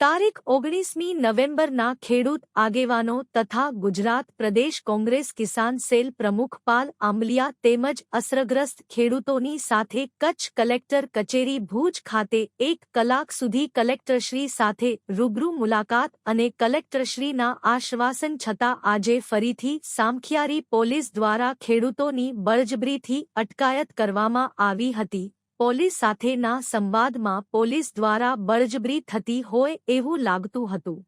તારીખ ઓગણીસમી નવેમ્બરના ખેડૂત આગેવાનો તથા ગુજરાત પ્રદેશ કોંગ્રેસ કિસાન સેલ પ્રમુખ પાલ આંબલિયા તેમજ અસરગ્રસ્ત ખેડૂતોની સાથે કચ્છ કલેક્ટર કચેરી ભુજ ખાતે એક કલાક સુધી કલેક્ટરશ્રી સાથે રૂબરૂ મુલાકાત અને કલેક્ટરશ્રીના આશ્વાસન છતાં આજે ફરીથી સામખિયારી પોલીસ દ્વારા ખેડૂતોની બળજબરીથી અટકાયત કરવામાં આવી હતી. પોલીસ સાથેના સંવાદમાં પોલીસ દ્વારા બળજબરી થતી હોય એવું લાગતું હતું.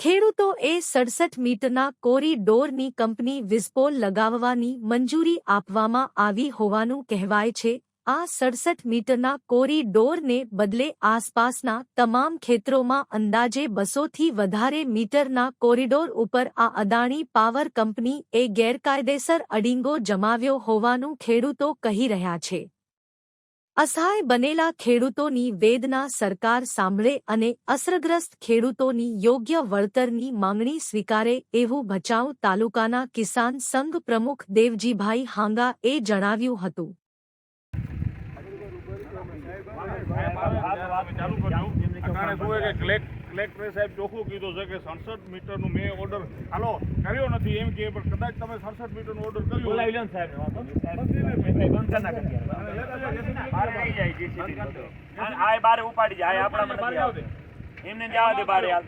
ખેડૂતોએ સડસઠ મીટરના કોરિડોરની કંપની વિઝપોલ લગાવવાની મંજૂરી આપવામાં આવી હોવાનું કહેવાય છે. આ સડસઠ મીટરના કોરિડોરને બદલે આસપાસના તમામ ખેતરોમાં અંદાજે બસોથી વધારે મીટરના કોરિડોર ઉપર આ અદાણી પાવર કંપની એ ગેરકાયદેસર અડીંગો જમાવ્યો હોવાનું ખેડૂતો કહી રહ્યા છે. અસહાય બનેલા ખેડૂતોની વેદના સરકાર સાંભળે અને અસરગ્રસ્ત ખેડૂતોની યોગ્ય વળતરની માંગણી સ્વીકારે એવું ભચાઉ તાલુકાના કિસાન સંઘ પ્રમુખ દેવજીભાઈ હાંગા એ જણાવ્યું હતું ચાલુ કરજો અટાણે શું હોય કે કલેક કલેક્ટરે સાહેબ ચોખ્ખું કીધું છે કે સડસઠ મીટરનું મેં ઓર્ડર હાલો કર્યો નથી એમ કે પણ કદાચ તમે સડસઠ મીટરનું ઓર્ડર કર્યું બોલાવી લો સાહેબ વાંધો નહીં. સાહેબ, બંધ કરી નાખો અત્યારે. બહાર લઈ જાય JCB નો તો. આ- આ બારે ઉપાડી જાય આ આપણામાં નથી આવતું. એમને જવા દે બારે હાલ.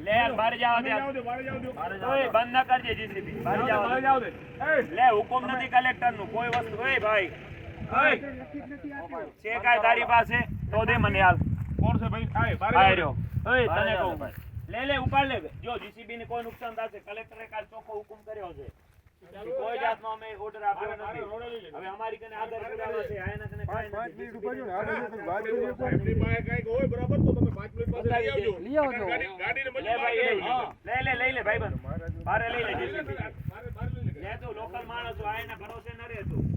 લે બારે જવા દે. ઓય, બંધ ના કરજે JCB. બારે જવા દે. લે હુકમ નથી કલેક્ટરનું. કોઈ વસ્તુ ઓય ભાઈ. છે કાંઈ તારી પાસે? તો દે મને હાલ. કોણ છે ભાઈ? આય, બારે રહ્યો. ઓય, તને કહું. લે લે ઉપાડ લે. જો જીસીબી ને કોઈ નુકસાન થશે કલેક્ટરે કાલ ચોખ્ખો હુકમ કર્યો છે. કોઈ જાતનો અમે ઓર્ડર આપ્યો નથી. હવે અમારી કને આધાર પુરાવા છે. આ એના કને કાંઈ નથી. સાહેબની પાસે કાંઈક હોય બરાબર? તો તમે પાંચ મિનિટ પાસે લઈ આવજો. ગાડી- ગાડીને લે મજૂર ભાઈ કરી લે. લે લે લઈ લે ભાઈબંધ બારે લઈ લે તું લોકલ માણસો છો આ એના ભરોસે ન ભાઈ લે. તો બારે લઈ લે. બારે બારે લઈ લો. વાત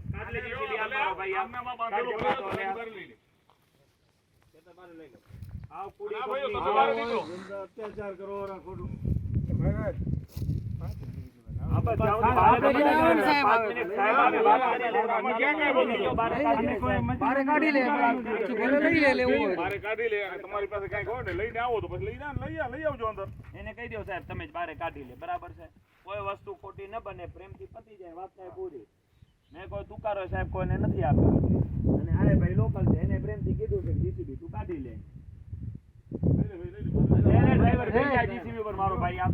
લે. અને તમારી પાસે કઈ ને લઈને આવો તો પછી લઈને લઈ આવ- લઈ આવજો અંદર. એને કહી દો સાહેબ તમે જ બારે કાઢી લે. બરાબર છે? કોઈ વસ્તુ ખોટી ન બને પ્રેમથી પતી જાય વાત થાય પૂરી. મેં કોઈ તુકારો સાહેબ કોઈને નથી આપ્યો અને આરે ભાઈ લોકલ છે એને પ્રેમથી કીધું કે જીસીબી તું કાઢી લે લે લે ડ્રાઈવર થઈ જાય જીસીબી પર મારો ભાઈ આપ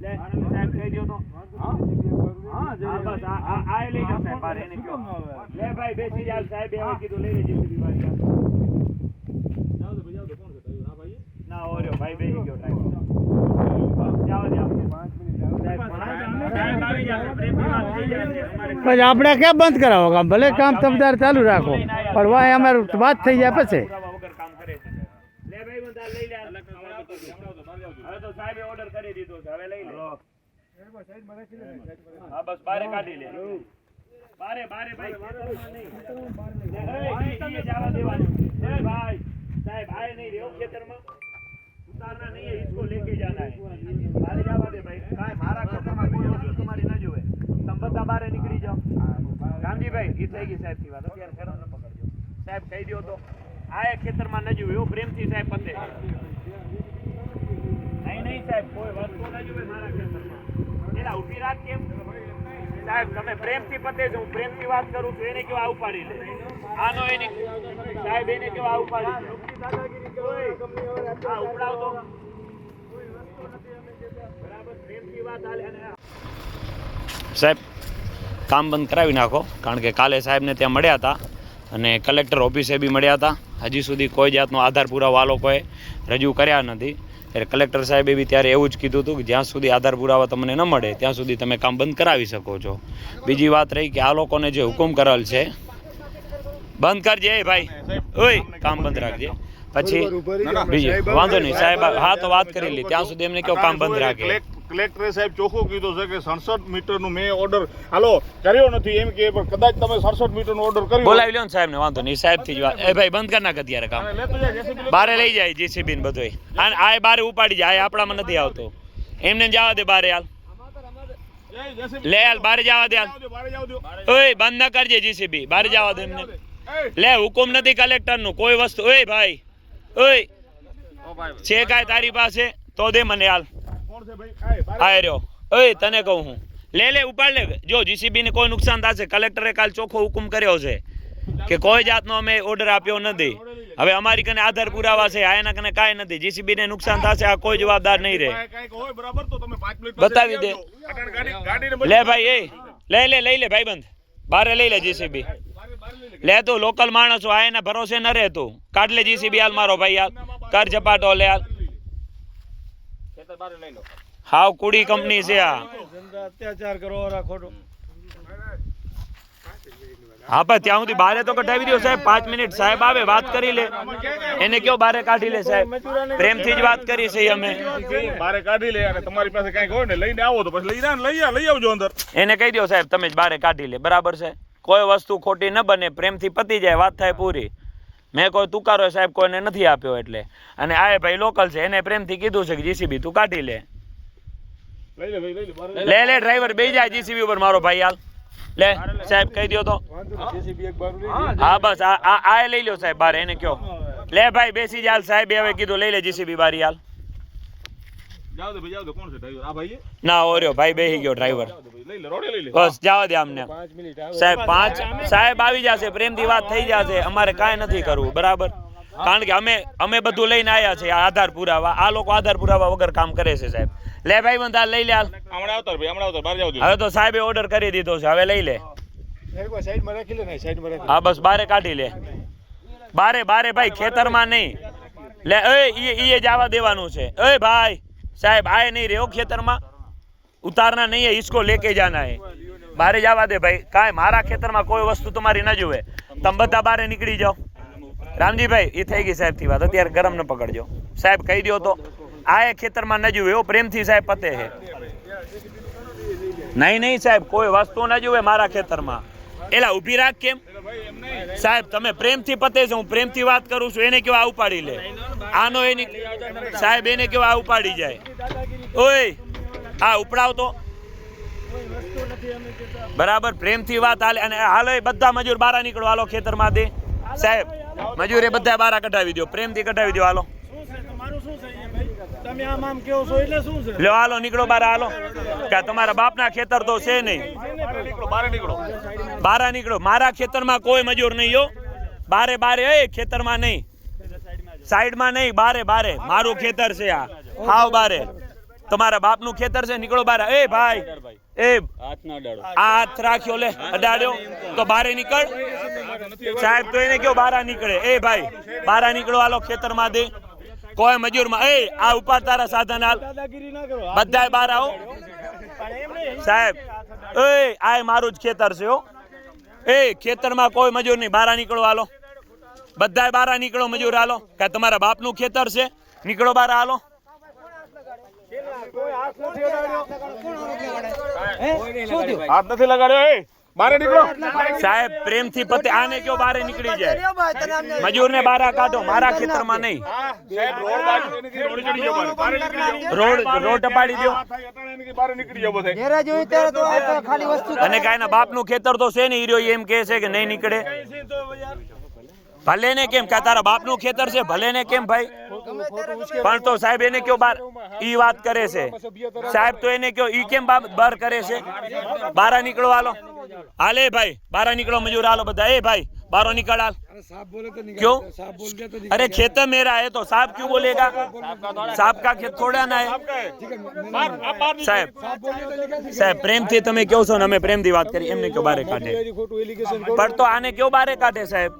લે સાહેબ કહી દો તો હા બસ આ આ- આ લઈ જાઓ સાહેબ બારે એને કહો લે ભાઈ બેસી જાય સાહેબ એ કીધું લઈ લે જીસીબી ભાઈ આપ. ના ઓ રહ્યો ભાઈ બેસી ગયો ડ્રાઈવર જાઓ જાઓ સાહેબ સાહેબ આવી જાઓ પ્રેમથી વાત થઈ જશે અમારે પછી આપણે ક્યાં બંધ કરાવો કામ? ભલે કામ તમદાર ચાલુ રાખો, પણ વાય અમારે વાત થઈ જાય પછી. ખેતરમાં ઉતારના નહીં इसको लेके जाना है मारे जावा दे भाई काय मारा खेतर રામજીભાઈ એ થઈ ગઈ સાહેબથી વાત. અત્યારે ફેરો ન પકડજો. સાહેબ, કહી દો તો, આ એ ખેતરમાં ન જોયું એવું પ્રેમથી સાહેબ પતે નહીં નહીં સાહેબ, કોઈ વસ્તુ ન જોવે મારા ખેતરમાં. એલા, ઊભી રાત કેમ? સાહેબ, તમે પ્રેમથી પતે હું પ્રેમથી વાત કરું છું, એને કેવા આવું પાડી લે. આનો એની સાહેબ, એને કેવા આવું પાડી હા ઉપડાવતો. બરાબર સાહેબ કામ બંધ કરાવી નાખો. કારણ કે કાલે સાહેબને ત્યાં મળ્યા હતા અને કલેક્ટર ઓફિસે બી મળ્યા હતા. હજી સુધી કોઈ જાતનો આધાર પુરાવા આ લોકોએ રજૂ કર્યા નથી. એટલે કલેક્ટર સાહેબે બી ત્યારે એવું જ કીધું હતું કે જ્યાં સુધી આધાર પુરાવા તમને ન મળે ત્યાં સુધી તમે કામ બંધ કરાવી શકો છો. બીજી વાત રહી કે આ લોકોને જે હુકમ કરેલ છે બંધ કરજે ભાઈ. ઓય કામ બંધ રાખજે. પછી બીજી વાંધો નહીં. સાહેબ હા તો વાત કરી લી. ત્યાં સુધી એમને કહો કામ બંધ રાખે? કલેક્ટરે સાહેબ ચોખ્ખું કીધું છે કે સડસઠ મીટરનું મેં ઓર્ડર હાલો કર્યો નથી એમ કે પણ કદાચ તમે સડસઠ મીટરનો ઓર્ડર કર્યો બોલાવી લો ને સાહેબ ને વાંધો નહીં. સાહેબથી જ વાત એ ભાઈ બંધ કરી નાખ અત્યારે કામ. બારે લઈ જાય જીસીબી ને બધું આ આ બારે ઉપાડી જાય આપણામાં નથી આવતો. એમને જવા દે બારે હાલ. લે હાલ બારે જવા દે હાલ. ઓય બંધ ના કરજે જીસીબી બારે જવા દે એમને. લે હુકમ નથી કલેક્ટરનું કોઈ વસ્તુ ઓય ભાઈ. ઓય. છે કાંઈ તારી પાસે તો દે મને હાલ. કોણ છે ભાઈ? આય બારે આ રહ્યો. ઓય તને કહું હું. લે લે ઉપાડ લે. જો જીસીબી ને કોઈ નુકસાન થશે કલેક્ટરે કાલ ચોખ્ખો હુકમ કર્યો છે કે કોઈ જાતનો અમે ઓર્ડર આપ્યો નથી. હવે અમારી કને આધાર પુરાવા છે આ એના કને કાંઈ નથી. જીસીબી ને નુકસાન થશે આ કોઈ જવાબદાર નહીં રહે. બતાવી દે. લે ભાઈ એ. લે લે લઈ લે ભાઈ બંધ બારે લઈ લે જીસીબી લે તું લોકલ માણસો આ એના ભરોસે ન રહે તું કાઢ લે જીસીબી હાલ મારો ભાઈ હાલ. કર ઝપાટો લે હાલ. હાવ કુડી કંપની છે આ. અત્યાચાર કરો ખોટો હા પણ ત્યાં સુધી બારે તો કઢાવી દો સાહેબ. પાંચ મિનિટ સાહેબ આવે વાત કરી લે. એને કયો બારે કાઢી લે સાહેબ? પ્રેમથી જ વાત કરી છે અમે. બારે કાઢી લે અને તમારી પાસે કંઈક હોય ને લઈને આવો તો પછી લઈ જા લઈ લઈ આવજો અંદર. એને કહી દો સાહેબ તમે જ બારે કાઢી લે. બરાબર છે? કોઈ વસ્તુ ખોટી ન બને પ્રેમથી પતી જાય વાત થાય પૂરી. મેં કોઈ તુકારો સાહેબ કોઈને નથી આપ્યો એટલે. અને આ ભાઈ લોકલ છે એને પ્રેમથી કીધું છે કે જીસીબી તું કાઢી લે. લે લે બારે લે લે ડ્રાઈવર બે જાય જીસીબી ઉપર મારો ભાઈ હાલ. લે સાહેબ કહી દો તો. હા બસ આ આ લઈ લ્યો સાહેબ બારે એને કયો. લે ભાઈ બેસી જા હાલ સાહેબ હવે કીધું લઈ લે જીસીબી બારી હાલ. જાઓ દે ભાઈ જાઓ દે કોણ છે ડ્રાઈવર આ ભાઈ છે? ના ઓર્યો ભાઈ બેસી ગયો ડ્રાઈવર બસ જવા દે અમને સાહેબ પાંચ સાહેબ આવી જશે પ્રેમથી વાત થઈ જશે. અમારે કાંઈ નથી કરવું બરાબર? કારણ કે અમે અમે બધું લઈને આવ્યા છે આધાર પુરાવા. આ લોકો આધાર પુરાવા વગર કામ કરે છે સાહેબ. લે ભાઈ બંધ લઈ લે હાલ. હમણાં આવતા ભાઈ હમણાં આવતા બહાર જાવ હવે તો સાહેબે ઓર્ડર કરી દીધો છે હવે લઈ લે. સાઈડમાં રાખી લે ને સાઈડમાં રાખી હા બસ બારે કાઢી લે. બારે બારે ભાઈ ખેતરમાં નહીં. લે એ એ ઈ જવા દેવાનું છે. એ ભાઈ સાહેબ આય નહીં રહ્યો ખેતરમાં. ઉતારના નહીં है इसको लेके जाना है બારે જવા દે ભાઈ કાંઈ મારા ખેતરમાં કોઈ વસ્તુ તમારી ન જુએ તમે બધા બારે નીકળી જાઓ રામજીભાઈ એ થઈ ગઈ સાહેબ થી વાત અત્યારે ગરમ ન પકડજો સાહેબ કહી દો તો આ એ ખેતરમાં ન જુએ એવો પ્રેમથી સાહેબ પતે છે નહીં નહીં સાહેબ કોઈ વસ્તુ ન જુએ મારા ખેતરમાં એલા ઊભી રાખ કેમ સાહેબ તમે પ્રેમથી પતે છે હું પ્રેમથી વાત કરું છું એને કેવા ઉપાડી લે આનો એની સાહેબ એને કેવા ઉપાડી જાય ઓય આ ઉપડાવતો. બરાબર, પ્રેમથી વાત હાલે અને હાલે, બધા મજૂર બારા નીકળો. હાલો, ખેતરમાંથી. સાહેબ, મજૂરે બધા બારા કઢાવી દો પ્રેમથી કઢાવી દો હાલો. લ્યો નીકળો બારા હાલો. કે તમારા બાપના ખેતર તો છે નહીં. બારા નીકળો. મારા ખેતરમાં કોઈ મજૂર નહીં યો બારે બારે, એ ખેતરમાં નહીં. સાઈડમાં નહીં, બારે બારે. મારું ખેતર છે આ. હાવ બારે. તમારા બાપનું ખેતર છે નીકળો બારે. એ ભાઈ એ હાથ રાખ્યો લે અડાડ્યો. તો બારે નીકળ. સાહેબ તો એને કયો બારા નીકળે? એ ભાઈ બારા નીકળો હાલો ખેતરમાં દે. કોઈ મજૂરમાં. એ આ ઉપર તારા સાધન હાલ. બધાય બાર આવો. સાહેબ એ આ મારું જ ખેતર છે હો. એ ખેતરમાં કોઈ મજૂર નહીં. બારા નીકળો હાલો બધાય બારા નીકળો મજૂર હાલો કાંઈ તમારા બાપનું ખેતર છે? નીકળો બારા હાલો હાથ નથી લગાડ્યો. એ? બારે નીકળો. સાહેબ પ્રેમથી પતે આને કયો બારે નીકળી જાય? મજૂરને બારા કાઢો મારા ખેતરમાં નહીં. હા સાહેબ રોડ રોડ ટપાડી દો. અને થાય ના બાપ બારે નીકળી જાઓ બધે. ઘેરે જોયું ત્યારે તો આ તો ખાલી વસ્તુ અને કાંઈના બાપનું ખેતર તો છે ને હીરો એમ કે છે કે નહીં નીકળે. ભલે ને કેમ કે તારા બાપનું ખેતર છે ભલે ને કેમ ભાઈ પણ તો સાહેબ એને કયો બાર ઈ વાત કરે છે સાહેબ તો એને કયો ઈ કેમ બા- બાર કરે છે બારા નીકળો હાલો હાલે ભાઈ બારા નીકળો મજૂર હાલો બધા એ ભાઈ બારો નીકળ હાલ क्यों अरे खेत मेरा है तो साहब क्यों बोलेगा साहब का खेत थोड़ा ना है સાહેબ સાહેબ પ્રેમથી તમે કહો છો ને અમે પ્રેમથી વાત કરી એમને કયો બારે કાઢે ખોટું એલિગેશન પણ તો આને કયો બારે કાઢે સાહેબ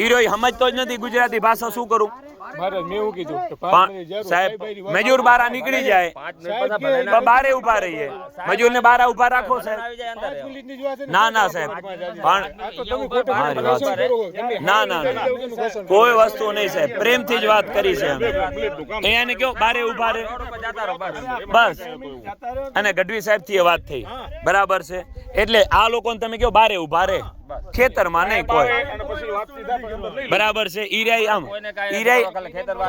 હીરો સમજતો જ નથી ગુજરાતી ભાષા શું કરું. સાહેબ મજૂર બારા નીકળી જાય. બારે ઊભા રહીએ. મજૂર ને બારા ઊભા રાખો સાહેબ. ને. ના સાહેબ પણ ના ના. કોઈ વસ્તુ નહીં સાહેબ. પ્રેમથી જ વાત કરી છે અહીંયા ને કયો બારે ઊભા રહે? બસ. અને ગઢવી સાહેબથી વાત થઈ. બરાબર છે. એટલે આ લોકોને તમે કયો બારે ઊભા રહે? ખેતરમાં નહીં કોઈ. બરાબર છે. ઈરાઈ આમ. ઈરાઈ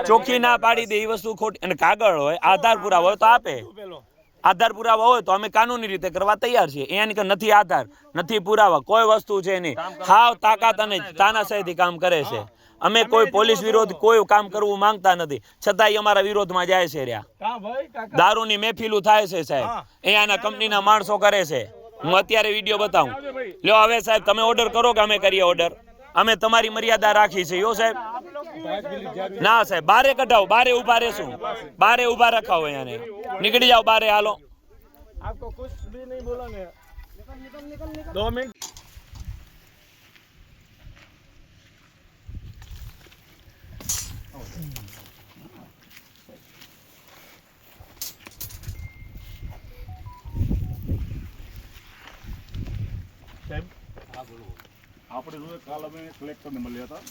ચોખ્ખી ના પાડી દે એ વસ્તુ ખોટી અને કાગળ હોય આધાર પુરાવો હોય તો આપે. આધાર પુરાવા હોય તો અમે કાનૂની રીતે કરવા તૈયાર છીએ. એની કે નથી આધાર નથી પુરાવા કોઈ વસ્તુ છે નહીં. હાવ તાકાત અને તાનાશાહીથી કામ કરે છે. અમે કોઈ પોલીસ વિરોધ કોઈ કામ કરવું માંગતા નથી. છતાંય અમારા વિરોધમાં જાય છે રહ્યા. દારૂની મહેફિલું થાય છે સાહેબ. અહીંયાના કંપનીના માણસો કરે છે. હું અત્યારે વીડિયો બતાવું. લ્યો હવે સાહેબ તમે ઓર્ડર કરો કે અમે કરીએ ઓર્ડર અમે તમારી મર્યાદા રાખી છે યો સાહેબ? ના સાહેબ બારે કઢાવો બારે ઊભા રહેશું. બારે ઊભા રખાવો અહીંયા નીકળી જાઓ બારે હાલો. સાહેબ આપણે જોઈએ કાલ અમે કલેક્ટરને મળ્યા હતા.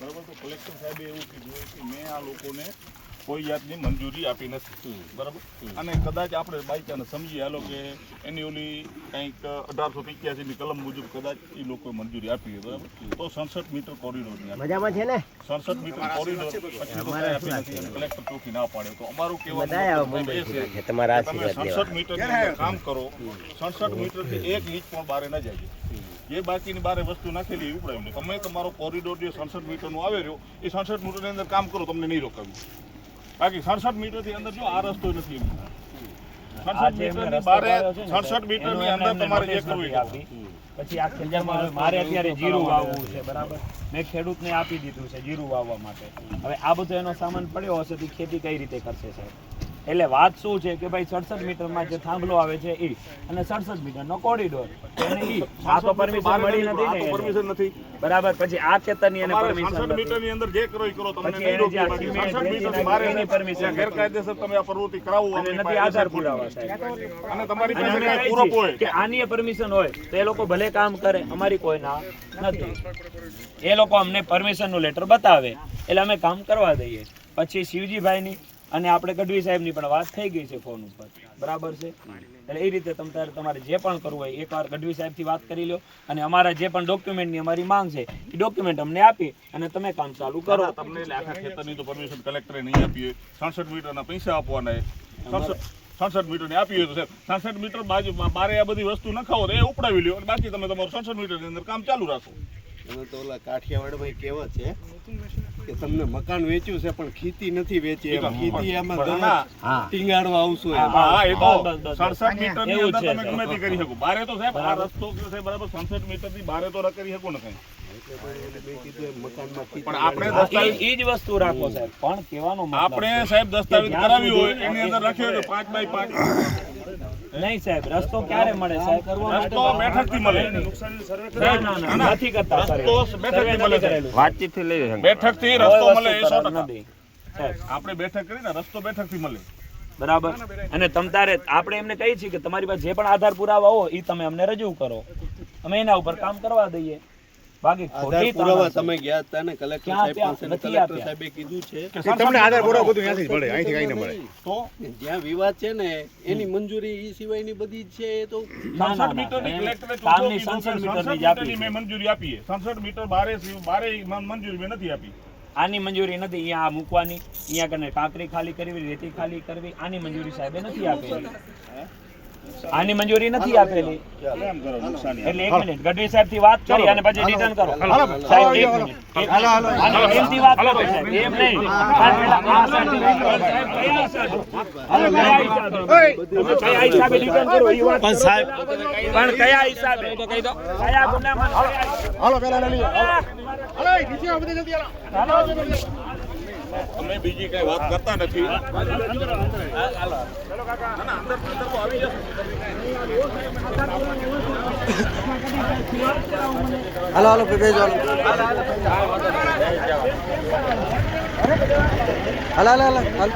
બરાબર તો કલેક્ટર સાહેબે એવું કીધું કે મેં આ લોકોને કોઈ જાતની મંજૂરી આપી નથી. બરાબર? અને કદાચ આપણે બાઈચાને સમજી સમજીએ હાલો કે એની ઓલી કંઈક અઢારસો પંચ્યાસીની કલમ મુજબ કદાચ એ લોકોએ મંજૂરી આપી હોય બરાબર? તો સડસઠ મીટર કોરિડોરની. મજામાં છે ને? સડસઠ મીટર કોરિડોર પછી તો કાંઈ આપી નથી. કલેક્ટર ચોકી ના પાડે. તો અમારું કહેવાનું છે તમારા તમે સડસઠ મીટર કામ કરો સડસઠ મીટરથી એક ઇંચ પણ બારે ન જાય. જે બાકીની બારે વસ્તુ નાખેલી એ ઉપડાવી લો તમે તમારો કોરિડોર જે સડસઠ મીટરનો આવે રહ્યો એ સડસઠ મીટરની અંદર કામ કરો તમને નહીં રોકાવ્યું બાકી સડસઠ મીટરથી અંદર જો આ રસ્તો નથી એમ. સડસઠ મીટરની બારે સડસઠ મીટરની અંદર તમારે જે કરવું. પછી આ ખેતરમાં મારે અત્યારે જીરું વાવવું છે બરાબર? મેં ખેડૂતને આપી દીધું છે જીરું વાવવા માટે. હવે આ બધો એનો સામાન પડ્યો હશે તો ખેતી કઈ રીતે કરશે સાહેબ? એટલે વાત શું છે કે ભાઈ સડસઠ મીટરમાં જે થાંભલો આવે છે એ અને સડસઠ મીટરનો કોરિડોર એને ઈ આ તો પરમિશન મળી નથી, નથી ને પરમિશન નથી. બરાબર પછી આ ખેતરની એને પરમિશન પરમિશન 66 મીટરની અંદર જે કરો કરો તમને નહીં રોકી બાકી. સિમેન્ટ 66 રેતી એની પરમિશન ગેરકાયદેસર તમે આ પ્રવૃત્તિ કરાવો અને નથી આધાર પુરાવા સાહેબ. અને તમારી પાસે કઈ પૂરક હોય. કે આની પરમિશન હોય તો એ લોકો ભલે કામ કરે અમારી કોઈ ના નથી. એ લોકો અમને પરમિશનનું લેટર બતાવે. એટલે અમે કામ કરવા દઈએ. પછી શિવજીભાઈની અને આપણે ગઢવી સાહેબની પણ વાત થઈ ગઈ છે ફોન ઉપર. બરાબર છે? એટલે એ રીતે તમ તમારે જે પણ કરવું હોય એકવાર ગઢવી સાહેબથી વાત કરી લો અને અમારા જે પણ ડોક્યુમેન્ટની અમારી માંગ છે એ ડોક્યુમેન્ટ અમને આપી અને તમે કામ ચાલુ કરો. તમને આખા ખેતરની તો પરમિશન કલેક્ટરે નહીં આપીએ સડસઠ મીટરના પૈસા આપવાના સડસઠ સડસઠ મીટરની આપી હોય તો સાહેબ સડસઠ મીટર બાજુ મારે આ બધી વસ્તુ નખાવો તો એ ઉપડાવી લ્યો અને બાકી તમે તમારું સડસઠ મીટરની અંદર કામ ચાલુ રાખો. તમે તો ઓલા કાઠિયાવાડમાં કહેવત છે કે તમને મકાન વેચ્યું છે પણ ખીતી નથી વેચી. એમ ખીતી એમાં તમે ટીંગાડવા આવશો એમ. હા એ તો બસ, બસ, બસ. સડસઠ મીટરની એવું અંદર તમે ગમે તે કરી શકો. બારે તો સાહેબ આ રસ્તો કયો છે બરાબર? સડસઠ મીટરથી બારે તો ન કરી શકો ને કંઈ? મેં કીધું એમ મકાનમાં ખીતી પણ આપણે દસ્તાવેજ ઈ જ વસ્તુ રાખો સાહેબ. પણ કહેવાનો આપણે સાહેબ દસ્તાવેજ કરાવી હોય એની અંદર લખ્યું હોય કે પાંચ બાય પાંચ. નહીં સાહેબ રસ્તો ક્યારે મળે સાહેબ? રસ્તો બેઠકથી મળે. ના ના ના નથી કરતા મળે વાતચીતથી લઈ બેઠકથી રસ્તો મળે એ સો આપણે બેઠક કરીને રસ્તો બેઠકથી મળે. બરાબર. અને તમ તારે આપણે એમને કહીએ છીએ કે તમારી પાસે જે પણ આધાર પુરાવા હોય એ તમે અમને રજૂ કરો. અમે એના ઉપર કામ કરવા દઈએ. બાકી ખોટી પુરાવા તમે ગયા હતા ને કલેક્ટર સાહેબ પાસે ને કલેક્ટર સાહેબે કીધું છે તમને આધાર પુરાવો બધું ત્યાંથી જ મળે અહીંથી કાઈ ન મળે. તો જ્યાં વિવાદ છે ને એની મંજૂરી ઈ સિવાયની બધી છે એ તો. ના, ના, 67 મીટરની કલેક્ટરે કામની કીધું 67 મીટરની જ આપી મેં મંજૂરી આપી છે. 67 મીટર બારે બારે મંજૂરી મેં નથી આપી. આની મંજૂરી નથી અહીંયા આ મૂકવાની અહીંયા કને કાંકરી ખાલી કરવી રેતી ખાલી કરવી આની મંજૂરી સાહેબે નથી આપેલી આની મંજૂરી નથી આપેલી. કેમ કરો નુકસાની? એટલે એક મિનિટ ગઢવી સાહેબથી વાત કરી અને પછી રિટર્ન કરો. સાહેબ એક મિનિટ. એમ થી વાત કરો સાહેબ. એમ નહીં. પેલા સાહેબ સાહેબ કયા હિસાબે? હાલો, કયા હિસાબે? તમે કયા હિસાબે રિટર્ન કરો? એ વાત કરો. પહેલા. પણ કયા હિસાબે? કયા ગુનામાં? કયા અમે બીજી કઈ વાત કરતા નથી. હલો હલો અંદર અંદર તો આવી હાલો. હાલો બેજો હાલો હાલો હાલો. હાલો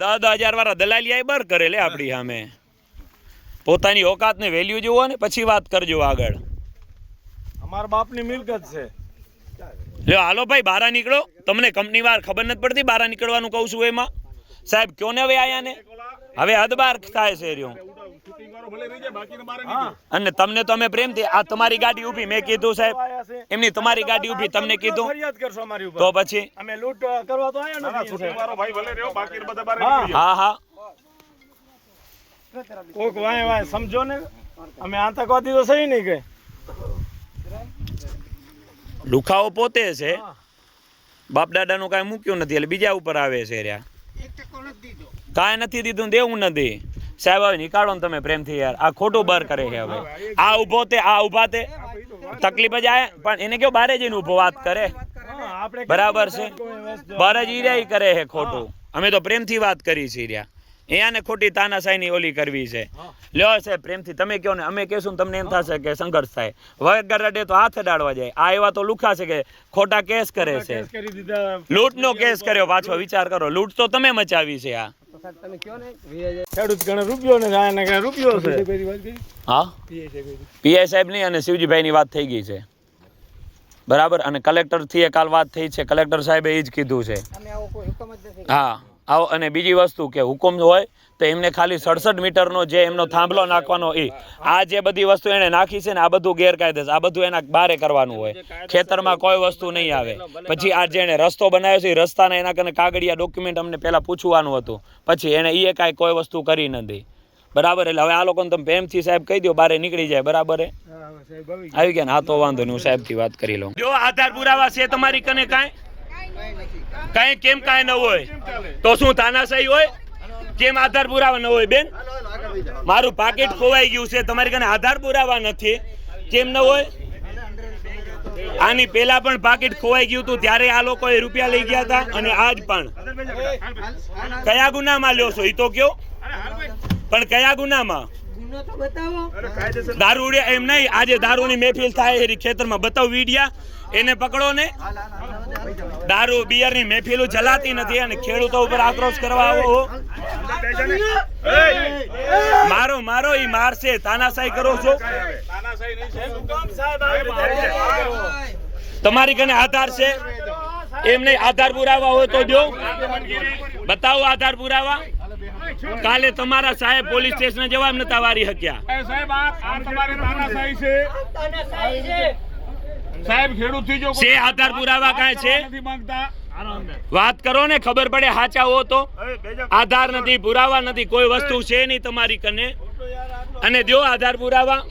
દસ દસ હજાર વાળા દલાલી બર કરેલે આપણી સામે. પોતાની ઓકાતને વેલ્યુ જુઓ ને પછી વાત કરજો આગળ. અમારા બાપની મિલકત છે. લ્યો હાલો ભાઈ બહાર નીકળો. તમને કંપની વાર ખબર નથી પડતી બહાર નીકળવાનું કહું છું એમાં. સાહેબ કયો ને હવે આયા ને? હવે હદબાર થાય છે રહ્યો. શૂટિંગ વાળો ભલે રહી જાય બાકીને બારે નીકળે. અને તમને તો અમે પ્રેમથી આ તમારી ગાડી ઊભી મેં કીધું સાહેબ. એમની તમારી ગાડી ઊભી તમને કીધું. ફરિયાદ કરશો અમારી ઉપર. તો પછી? અમે લૂંટ કરવા તો આયા નથી. શૂટિંગ વાળો ભાઈ ભલે રહ્યો બાકીને બધા બારે હા. હા. હા કોઈક વાય વાય સમજો ને. અમે આતંકવાદી તો સહી નહીં ગઈ દુખાવો પોતે છે. બાપ દાદાનું કાંઈ મૂક્યું નથી એટલે બીજા ઉપર આવે છે રહ્યા કાંઈ નથી દીધું દેવું નથી. સાહેબ હવે નીકાળો ને તમે પ્રેમથી યાર. આ ખોટું બર કરે છે હવે. આ ઊભો તે આ ઊભા તે. તકલીફ જ આવે પણ એને કેવું બારે જઈને ઊભો વાત કરે? બરાબર છે? બાર જ ઈર્યા ઈ કરે છે ખોટું. અમે તો પ્રેમથી વાત કરી છે ઈર્યા અહીંયા ને ખોટી તાનાશાહીની ઓલી કરવી છે. લ્યો સાહેબ પ્રેમથી તમે કહો ને અમે કહેશું તમને એમ થશે કે સંઘર્ષ થાય. વગર રડે તો હાથ ડાળવા જાય. આ એવા તો લુખા છે કે ખોટા કેસ કરે છે. લૂંટ નો લૂંટનો કેસ કર્યો પાછો વિચાર કરો. લૂંટ તો તમે મચાવી છે આ. છે પીઆઈ સાહેબની અને શિવજીભાઈ ની વાત થઈ ગઈ છે. બરાબર? અને કલેક્ટરથી કાલ વાત થઈ છે. કલેક્ટર સાહેબે એ જ કીધું છે. હા. આવો અને બીજી વસ્તુ કે હુકુમ હોય તો એમને ખાલી સડસઠ મીટરનો જે એમનો થાંભલો નાખવાનો એ આ જે બધી વસ્તુ એને નાખી છે ને આ બધું ગેરકાયદે આ બધું એના બારે કરવાનું હોય. ખેતરમાં કોઈ વસ્તુ નહીં આવે. પછી આ જેણે રસ્તો બનાવ્યો છે એ રસ્તાના એના કને કાગળિયા ડોક્યુમેન્ટ અમને પહેલાં પૂછવાનું હતું. પછી એને એ કાંઈ કોઈ વસ્તુ કરી નથી બરાબર? એટલે હવે આ લોકોને તમે પ્રેમથી સાહેબ કહી દો બારે નીકળી જાય. બરાબર? આવી ગયા ને? હા તો વાંધો નહીં હું સાહેબથી વાત કરી લઉં. જો આધાર પુરાવા છે તમારી કને કાંઈ? કાંઈ કેમ કાંઈ ન હોય? તો શું તાનાશાહી હોય? કેમ આધાર પુરાવા ન હોય, બેન? મારું પાકીટ ખોવાઈ ગયું છે. તમારી કને આધાર પુરાવા નથી. કેમ ન હોય? આની પેલા પણ પાકીટ ખોવાઈ ગયું હતું. ત્યારે આ લોકોએ રૂપિયા લઈ ગયા હતા અને આજ પણ. કયા ગુનામાં લ્યો છો? એ તો કયો. પણ કયા ગુનામાં? દારૂ એમ નહીં. આજે દારૂની મહેફિલ થાય એ ખેતરમાં બતાવ વીડિયા. એને પકડો ને. દારૂ બિયરની મહેફિલો જલાતી નથી અને ખેડૂતો ઉપર આક્રોશ કરવા આવો હો. મારો મારો ઈ મારશે તાનાશાહી કરો છો. તમારી કને આધાર છે? એમને આધાર પુરાવા હોય તો જો બતાવો આધાર પુરાવા. કાલે તમારા સાહેબ પોલીસ સ્ટેશન જવાબ નતા વારી શક્યા. સાહેબ આ આ તમારી તાનાશાહી છે. સાહેબ ખેડૂત જો છે આધાર પુરાવા કાંઈ છે? નથી માંગતા. વાત કરો ને ખબર પડે હાચા હો તો. આધાર નથી પુરાવા નથી કોઈ વસ્તુ છે નહીં તમારી કને. અને જો આધાર પુરાવા.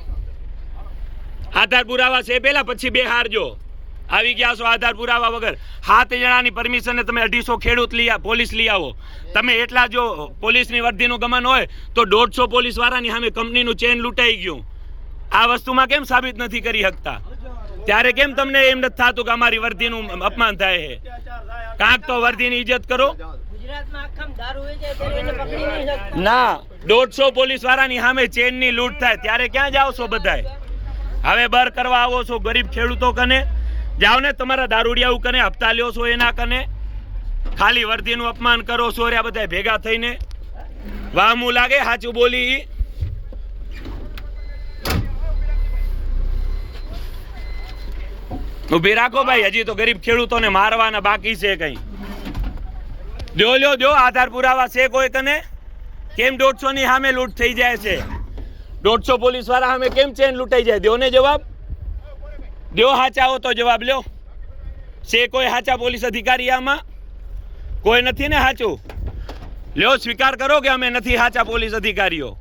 આધાર પુરાવા છે પેલા પછી બે હારજો આવી ગયા છો આધાર પુરાવા વગર. સાત જણાની પરમિશન તમે અઢીસો ખેડૂત લઈ પોલીસ લઈ આવો. તમે એટલા જો પોલીસની વર્દીનું ગમન હોય તો દોઢસો પોલીસ વાળાની સામે કંપનીનું ચેન લૂંટાઈ ગયું. આ વસ્તુમાં કેમ સાબિત નથી કરી શકતા? ત્યારે કેમ તમને એમ નથી થતું કે અમારી વર્દીનું અપમાન થાય છે? કાંક તો વર્દીની ઇજ્જત કરો. ગુજરાતમાં આખા દારૂ વેચાય ત્યારે એને પકડી નહીં શકતા. ના. દોઢસો પોલીસ વાળાની સામે ચેનની લૂંટ થાય. ત્યારે ક્યાં જાઓ છો બધાય? હવે બર કરવા આવો છો ગરીબ ખેડૂતો કને? જાઓ ને તમારા દારૂડિયાઓ કને? હપ્તા લ્યો છો એના કને? ખાલી વર્દીનું અપમાન કરો છો રે આ બધા ભેગા થઈને? વામું લાગે સાચું બોલી ઊભી રાખો ભાઈ, હજી તો ગરીબ ખેડૂતોને મારવાના બાકી છે કઈ. જો, લ્યો, જો, આધાર પુરાવા છે કોઈ તને? કેમ દોઢસો ની સામે લૂંટ થઈ જાય છે? દોઢસો પોલીસવાળા સામે કેમ ચેન લૂંટાઈ જાય? દો ને જવાબ? દો હાચા હો તો જવાબ, લ્યો. છે કોઈ હાચા પોલીસ અધિકારી આમાં? કોઈ નથી ને હાચું? લ્યો, સ્વીકાર કરો કે અમે નથી હાચા પોલીસ અધિકારીઓ.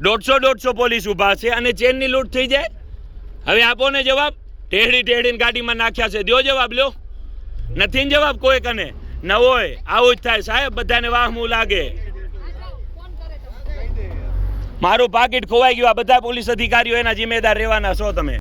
દોઢસો દોઢસો પોલીસ ઊભા છે અને ચેનની લૂંટ થઈ જાય? હવે આપો ને જવાબ? ટેહડી ટેહડીને ગાડીમાં નાખ્યા છે. દો જવાબ લ્યો. નથી જવાબ કોઈ કને? ન હોય, આવું જ થાય. સાહેબ, બધાને વાહમું લાગે. મારું પાકીટ ખોવાઈ ગયું. આ બધા પોલીસ અધિકારીઓ એના જિમ્મેદાર રહેવાના છો તમે.